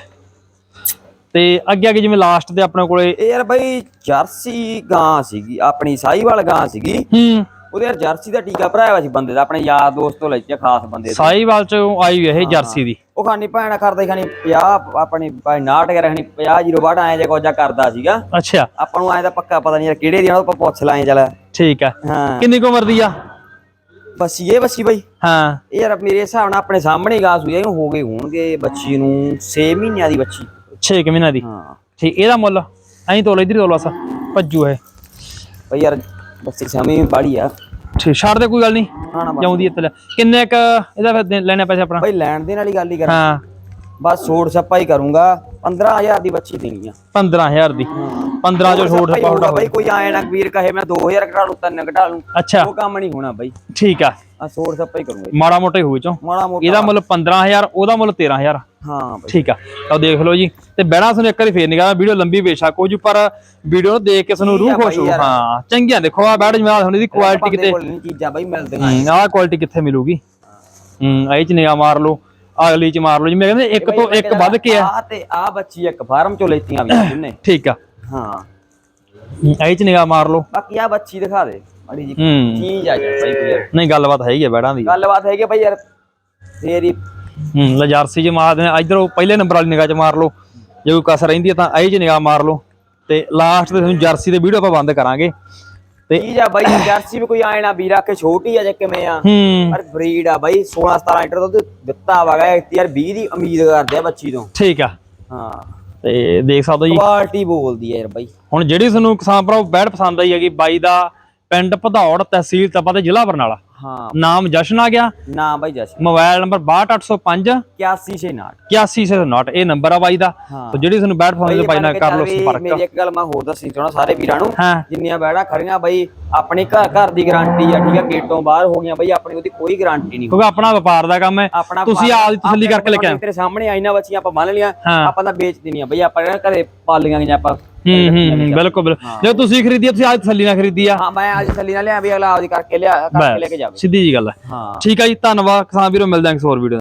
ਤੇ ਅੱਗੇ ਅੱਗੇ ਜਿਵੇਂ ਲਾਸਟ ਤੇ ਆਪਣੇ ਕੋਲੇ ਇਹ ਯਾਰ ਭਾਈ ਜਰਸੀ ਗਾਂ ਸੀਗੀ ਆਪਣੀ ਸਾਈਵਾਲ ਗਾਂ ਸੀਗੀ। ਹੂੰ। ਉਹਦੇ ਯਾਰ ਜਰਸੀ ਦਾ ਟੀਕਾ ਭਰਾਇਆ ਹੋਇਆ ਸੀ ਬੰਦੇ ਦਾ ਆਪਣੇ ਯਾਰ ਦੋਸਤ ਤੋਂ ਲਿਆ ਖਾਸ ਬੰਦੇ ਤੋਂ। ਸਾਈਵਾਲ ਚ ਆਈ ਹੋਈ ਇਹ ਜਰਸੀ ਦੀ। ਉਹ ਖਾਨੀ ਭੈਣਾ ਕਰਦਾ ਖਾਨੀ 50 ਆਪਣੀ ਭਾਈ 69 ਕੇ ਰਹਿਣੀ 50 ਜ਼ੀਰੋ ਬਾੜ ਆਏ ਜੇ ਕੋਜਾ ਕਰਦਾ ਸੀਗਾ। ਅੱਛਾ। ਆਪਾਂ ਨੂੰ ਐਂ ਤਾਂ ਪੱਕਾ ਪਤਾ ਨਹੀਂ ਯਾਰ ਕਿਹੜੇ ਦੀ ਉਹ ਆਪਾਂ ਪੁੱਛ ਲਾਂਗੇ ਚੱਲ। ਠੀਕ ਆ। ਕਿੰਨੀ ਕੁ ਉਮਰ ਦੀ ਆ? ਬੱਸੀ ਇਹ ਬੱਸੀ ਬਾਈ। ਹਾਂ। ਇਹ ਯਾਰ ਮੇਰੇ ਹਿਸਾਬ ਨਾਲ ਆਪਣੇ ਸਾਹਮਣੇ ਗਾਸ ਹੋਈ ਆ, ਇਹਨੂੰ ਹੋ ਗਏ ਹੋਣਗੇ ਬੱਚੀ ਨੂੰ 6 ਮਹੀਨਿਆਂ ਦੀ ਬੱਚੀ। 6 ਮਹੀਨਿਆਂ ਦੀ। ਹਾਂ। ਠੀਕ ਇਹਦਾ ਮੁੱਲ ਐਂ ਤੋਲ ਇਧਰ ਤੋਲ ਬਸ ਭੱਜੂ ਇਹ। ਬਈ ਯਾਰ ਬੱਸੀ ਸਮੇਂ ਬਾੜੀ ਆ। ਠੀਕ ਛੱਡ ਦੇ ਕੋਈ ਗੱਲ ਨਹੀਂ। ਹਾਂ। ਜਾਉਂਦੀ ਇੱਥੇ ਕਿੰਨੇ ਕ ਇਹਦਾ ਫਿਰ ਲੈਣੇ ਪੈਸੇ ਆਪਣਾ? ਬਈ ਲੈਣ ਦੇਣ ਵਾਲੀ ਗੱਲ ਹੀ ਕਰਾਂ। ਹਾਂ। ਬਸ ਛੋੜ ਛੱਪਾ ਹੀ ਕਰੂੰਗਾ। 15000 ਦੀ ਬੱਚੀ ਦੇਣੀ ਆ। 15000 ਦੀ। 15 ਜੋ ਛੋੜ ਛੱਪਾ ਹੀ ਹੋਟਾ ਬਈ ਕੋਈ ਆਏ ਨਾ ਵੀਰ ਕਹੇ ਮੈਂ 2000 ਘਟਾ ਲੂ ਤਿੰਨ ਘਟਾ ਲੂ ਅੱਛਾ। ਉਹ ਕੰਮ ਨਹੀਂ ਹੋਣਾ ਬਈ। ਠੀਕ ਆ। ਆ ਛੋੜ ਛੱਪਾ ਹੀ ਕਰੂੰਗਾ। ਮਾੜਾ ਮੋਟਾ ਹੀ ਹੋਊ ਚੋਂ ਮਾੜਾ ਮੋਟਾ। ਇਹਦਾ ਮੁੱਲ 15000 ਉਹਦਾ ਮੁੱਲ 13000 ਹਾਂ ਬਈ। ਠੀਕ ਆ। ਤਾਂ ਦੇਖ ਲਓ ਜੀ। ਤੇ ਬਹਿਣਾ ਤੁਹਾਨੂੰ ਇੱਕ ਵਾਰੀ ਫੇਰ ਨਿਗਾਹ ਵੀਡੀਓ ਲੰਬੀ ਬੇਸ਼ੱਕ ਹੋ ਜੂ ਪਰ ਵੀਡੀਓ ਨੂੰ ਦੇਖ ਕੇ ਆ ਰੂਹ ਖੁਸ਼ ਹੋ। ਹਾਂ ਚੰਗੀਆਂ ਦੇਖੋ ਆ ਬੈਠ ਜਮਾ ਹੁਣ ਇਹਦੀ ਕੁਆਲਿਟੀ ਕਿਤੇ ਚੀਜ਼ਾਂ ਬਈ ਮਿਲਦੀਆਂ ਕੁਆਲਿਟੀ ਕਿੱਥੇ ਮਿਲੂਗੀ? ਹੂੰ ਇਹ ਚ ਨਿਗਾਹ ਮਾਰ ਲਓ ਅਗਲੀ ਚ ਮਾਰ ਲਓ। ਜਿਵੇਂ ਕਹਿੰਦੇ ਇੱਕ ਤੋਂ ਇੱਕ ਵੱਧ ਕੇ ਆ। ਆ ਤੇ ਆ ਬੱਚੀ ਇੱਕ ਫਾਰਮ ਚੋਂ ਲੈਤੀਆਂ ਵੀ ਉਹਨੇ ਠੀਕ ਆ। ਹਾਂ। ਇਹ ਚ ਨਿਗਾਹ ਮਾਰ ਲਓ। ਬਾਕੀ ਆ ਬੱਚੀ ਦਿਖਾ ਦੇ ਮਾੜੀ ਜੀ ਚੀਜ਼ ਆ ਯਾਰ ਬਈ ਨਹੀਂ ਗੱਲਬਾਤ ਹੈਗੀ ਆ ਬੈੜਾਂ ਦੀ। ਗੱਲਬਾਤ ਹੈਗੀ ਬਈ ਯਾਰ ਤੇਰੀ ਹੂੰ ਲਜਾਰਸੀ ਚ ਮਾਰ ਦੇਣਾ ਇਧਰ ਉਹ ਪਹਿਲੇ ਨੰਬਰ ਵਾਲੀ ਨਿਗਾਹ ਚ ਮਾਰ ਲਓ। ਜੇ ਕੋਈ ਕਸ ਰਹਿੰਦੀ ਹੈ ਤਾਂ ਇਹ ਚ ਨਿਗਾਹ ਮਾਰ ਲਓ। ਤੇ ਲਾਸਟ ਤੇ ਤੁਹਾਨੂੰ ਜਰਸੀ ਦੇ ਵੀਡੀਓ ਆਪਾਂ ਬੰਦ ਕਰਾਂਗੇ। ਤੇ ਚੀਜ਼ ਆ ਬਈ ਜਰਸੀ ਵੀ ਕੋਈ ਆਏ ਨਾ ਵੀਰਾ ਕੇ ਛੋਟੀ ਆ ਜਾਂ ਕਿਵੇਂ ਆ? ਹੂੰ। ਪਰ ਬਰੀਡ ਆ ਬਈ 16 17 ਲੀਟਰ ਦੁੱਧ ਦਿੱਤਾ ਵਗਾ ਯਾਰ 20 ਦੀ ਉਮੀਦ ਕਰਦੇ ਆ ਬੱਚੀ ਤੋਂ। ਠੀਕ ਆ। ਹਾਂ। ਤੇ ਦੇਖ ਸਕਦੇ ਹੋ ਜੀ। ਕੁਆਲਿਟੀ ਬੋਲਦੀ ਆ ਯਾਰ ਬਈ। ਹੁਣ ਜਿਹੜੀ ਤੁਹਾਨੂੰ ਕਿਸਾਨ ਭਰਾਓ ਬੈੜ ਪਸੰਦ ਆਈ ਹੈਗੀ ਬਾਈ ਦਾ ਪਿੰਡ ਭਦੌੜ ਤਹਿਸੀਲ ਤਪਾ ਤੇ ਜ਼ਿਲ੍ਹਾ ਬਰਨਾਲਾ। ਹਾਂ। ਨਾਮ ਜਸ਼ਨ ਆ ਗਿਆ। ਨਾ ਬਈ ਜਸ ਮੋਬਾਈਲ ਨੰਬਰ 62805 81 ਨਾਟ 8109 ਇਹ ਨੰਬਰ ਆ ਬਾਈ ਦਾ। ਹਾਂ। ਤੇ ਜਿਹੜੀ ਤੁਹਾਨੂੰ ਬੈੜ ਪਸੰਦ ਹੈ ਬਾਈ ਨਾਲ ਕਰ ਲਓ ਮੇਰੀ ਸੰਪਰਕ। ਇੱਕ ਗੱਲ ਮੈਂ ਹੋਰ ਦੱਸਣੀ ਚਾਹਣਾ ਸਾਰੇ ਵੀਰਾਂ ਨੂੰ। ਜਿੰਨੀਆਂ ਬੈੜਾ ਖੜੀਆਂ ਬਈ ਆਪਣੀ ਘਰ ਘਰ ਦੀ ਗਾਰੰਟੀ ਆ ਠੀਕ ਆ? ਗੇਟੋਂ ਬਾਹਰ ਹੋ ਗਈਆਂ ਬਈ ਆਪਣੀ ਉਹਦੀ ਕੋਈ ਗਾਰੰਟੀ ਨਹੀਂ ਕਿਉਂਕਿ ਆਪਣਾ ਵਪਾਰ ਦਾ ਕੰਮ ਹੈ। ਤੁਸੀਂ ਆਪ ਦੀ ਤਸੱਲੀ ਆਪਣੇ ਕਰਕੇ ਲੈ ਕੇ ਆਓ ਤੇਰੇ ਸਾਹਮਣੇ ਆਈਨਾ ਬੱਚੀਆਂ ਆਪਾਂ ਬੰਨ ਲੀਆਂ। ਆਪਾਂ ਤਾਂ ਵੇਚ ਦੇਣੀਆਂ ਬਈ ਆਪਾਂ ਘਰੇ ਪਾਲੀਆਂ ਗਈਆਂ ਆਪਾਂ। ਹੂੰ ਹੂੰ ਬਿਲਕੁਲ ਬਿਲਕੁਲ। ਜੇ ਤੁਸੀਂ ਖਰੀਦੀ ਆ, ਤੁਸੀਂ ਅੱਜ ਤਸੱਲੀ ਨਾਲ ਖਰੀਦੀ ਆ ਹਾਂ ਮੈਂ ਅੱਜ ਥੱਲੀ ਨਾਲ ਲਿਆ ਵੀ ਅਗਲਾ ਆਪਦੀ ਕਰਕੇ ਲਿਆ ਕਰਕੇ ਲੈ ਕੇ ਜਾਵੇ। ਸਿੱਧੀ ਜੀ ਗੱਲ ਹੈ। ਹਾਂ। ਠੀਕ ਆ ਜੀ ਧੰਨਵਾਦ। ਕਿਸਾਨ ਵੀਰੋ ਮਿਲਦੇ ਹਾਂ ਕਿਸੇ ਹੋਰ ਵੀਡੀਓ